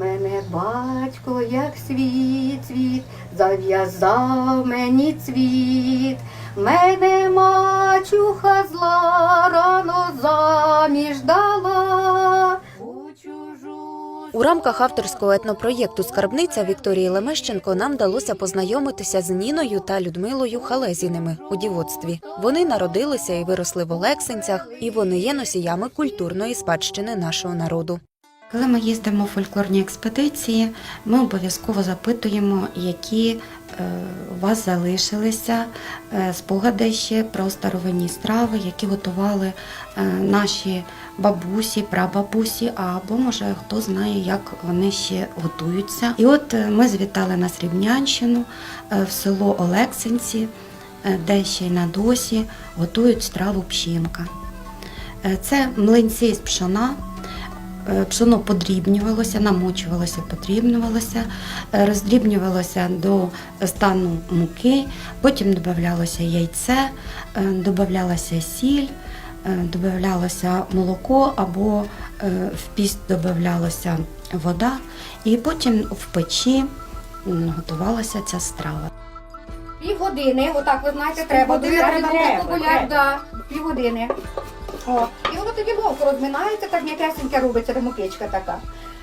Мене батько, як світ, світ, зав'язав мені цвіт. Мене мачуха зла рано заміж дала. У рамках авторського етнопроєкту Скарбниця Вікторії Лемещенко нам вдалося познайомитися з Ніною та Людмилою Халезіними у дівоцтві. Вони народилися і виросли в Олексинцях, і вони є носіями культурної спадщини нашого народу. Коли ми їздимо в фольклорні експедиції, ми обов'язково запитуємо, які е, у вас залишилися е, спогади ще про старовинні страви, які готували е, наші бабусі, прабабусі, або може хто знає, як вони ще готуються. І от ми завітали на Срібнянщину в село Олексинці, де ще й на досі готують страву пшінка. Це млинці з пшона. Е, Пшоно подрібнювалося, намочувалося, подрібнювалося, е, роздрібнювалося до стану муки, потім додавалося яйце, е, додавалася сіль, додавалося молоко або в піст додавалася вода, і потім в печі готувалася ця страва. Півгодини, отак ви знаєте, треба. Півгодини Довіряти О, і воно тоді ловко розминається, так м'якесеньке робиться, демокичка така.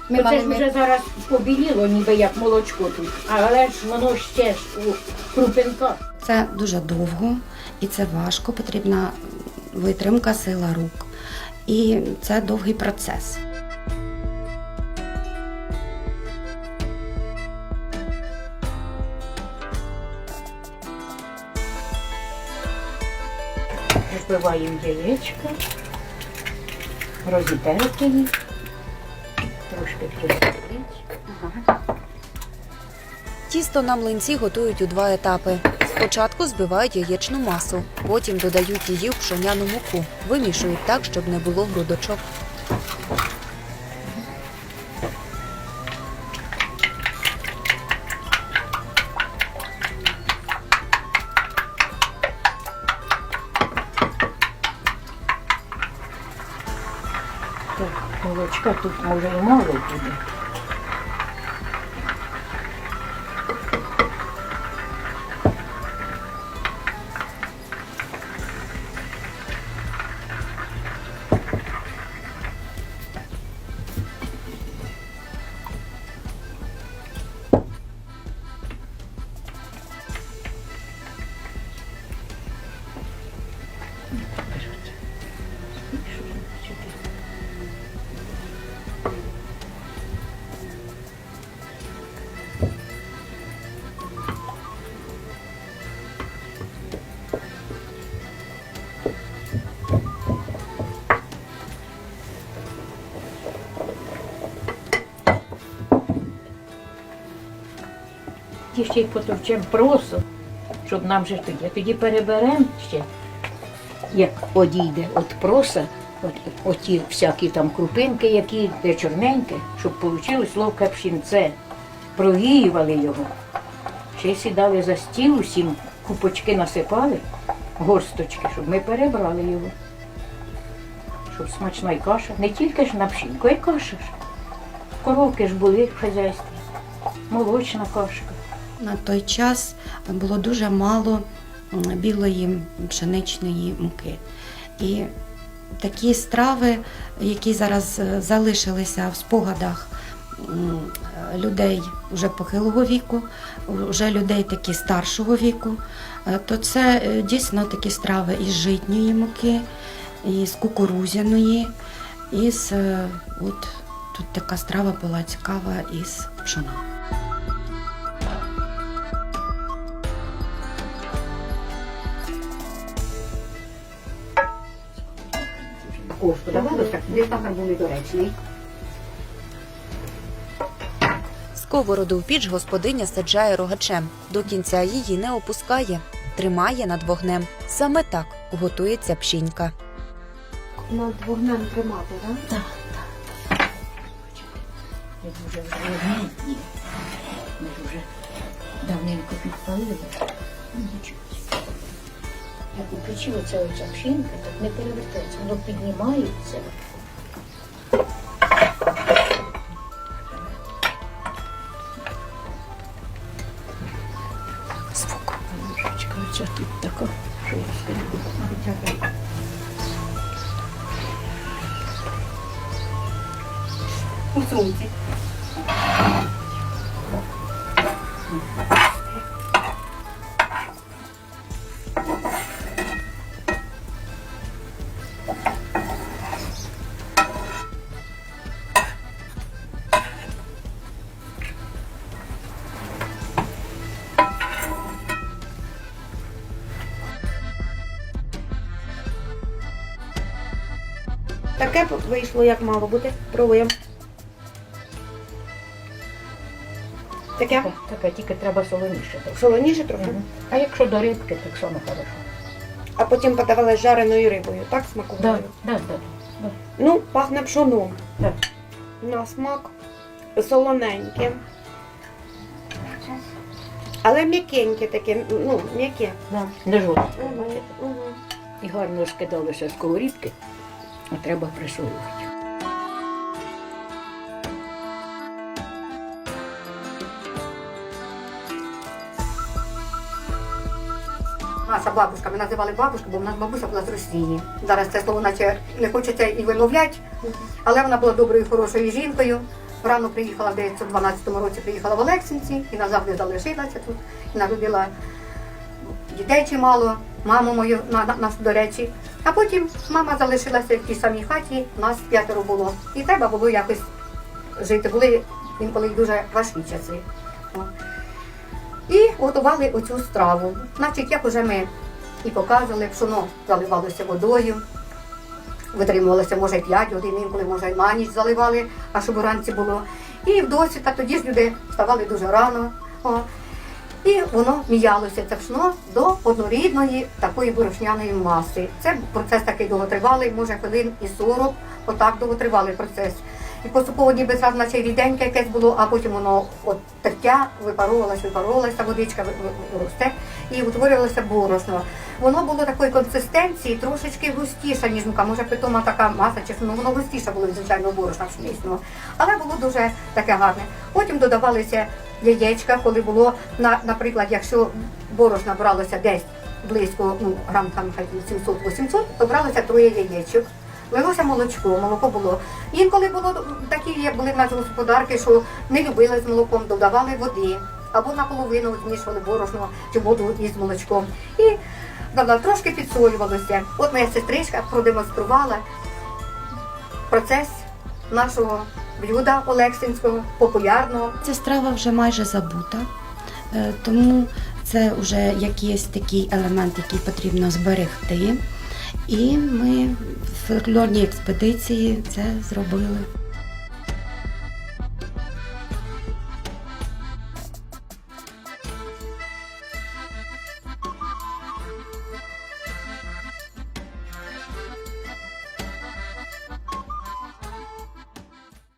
Ми Оце ж мали- вже зараз побіліло, ніби як молочко тут. Але ж воно ще ж у крупинках. Це дуже довго і це важко, потрібна витримка, сила рук. І це довгий процес. Випиваємо яєчка, розітерти їх, трошки присипіть. Тісто на млинці готують у два етапи. Спочатку збивають яєчну масу, потім додають її в пшоняну муку, вимішують так, щоб не було грудочок. Так, молочка тут може і мало буде. Ті ще й потовчемо просо, щоб нам же тоді. А тоді переберемо ще, як одійде от проса, от, оті всякі там крупинки, які де чорненьке, щоб вийшло ловке пшінце. Провіювали його. Ще сідали за стіл, усім купочки насипали, горсточки, щоб ми перебрали його. Щоб смачна й каша. Не тільки ж на пшінку, а й каша ж. Коровки ж були в хазяйстві. Молочна кашка. На той час було дуже мало білої пшеничної муки. І такі страви, які зараз е, залишилися в спогадах людей вже похилого віку, вже людей такі старшого віку, е, то це е, дійсно такі страви із житньої муки, із кукурузяної, із е, от тут така страва була цікава із пшона. Кошку давали, так десь там був недоречний. Сковороду в піч господиня саджає рогачем. До кінця її не опускає, тримає над вогнем. Саме так готується пшінька. Над вогнем тримати, так? Ми дуже вже. Ми вже давненько підпалили. Нічого як включила ця оця шинка, так не перевертається, воно піднімається. Звук. Короче, тут така. У сумці. Таке вийшло, як мало бути. Пробуємо. Таке Таке, тільки треба солоніше. трохи. солоніше трохи, Мгм. А якщо до рибки, так само хорошо. а потім подавали з жареною рибою. Так смакували? Да, да, да. Ну, пахне пшоном. Да. На смак солоненьке. Але м'якеньке таке, ну, м'яке. Да. Не. Угу, угу. І гарно скидалося сковорідки, а треба присолювати. Наша бабушка, ми називали бабушку, бо в нас бабуся була з Росії. Зараз це слово наче не хочеться і вимовляти, але вона була доброю, хорошою жінкою. Рано приїхала в 1912 році, приїхала в Олексинці і назавжди залишилася тут. І народила дітей чимало, маму мою, на, на, нас, до речі. А потім мама залишилася в тій самій хаті, нас п'ятеро було. І треба було якось жити. Були інколи дуже важкі часи. І готували оцю страву. Значить, як уже ми і показували, пшоно заливалося водою, витримувалося, може, 5 годин, інколи, може, на ніч заливали, а щоб уранці було. І в досвіта тоді ж люди вставали дуже рано. О. І воно міялося це пшно до однорідної такої борошняної маси. Це процес такий довготривалий, може хвилин і 40, отак довготривалий процес. І поступово ніби зразу наче ріденьке якесь було, а потім воно от тертя випаровувалося, випаровувалася, водичка росте і утворювалося борошно. Воно було такої консистенції, трошечки густіше, ніж мука. Може, питома така маса, чи ну воно густіше було від звичайного борошна пшеничного. Але було дуже таке гарне. Потім додавалися яєчка, коли було, на, наприклад, якщо борошна бралося десь близько ну, грам там хай 700-800, то бралося троє яєчок. Лилося молочко, молоко було. Інколи було такі, як були в нас господарки, що не любили з молоком, додавали води або наполовину змішували борошно чи воду із молочком. І правда, трошки підсолювалося. От моя сестричка продемонструвала процес нашого блюда Олексинського, популярного. Ця страва вже майже забута, е, тому це вже якийсь такий елемент, який потрібно зберегти. І ми в фольклорній експедиції це зробили.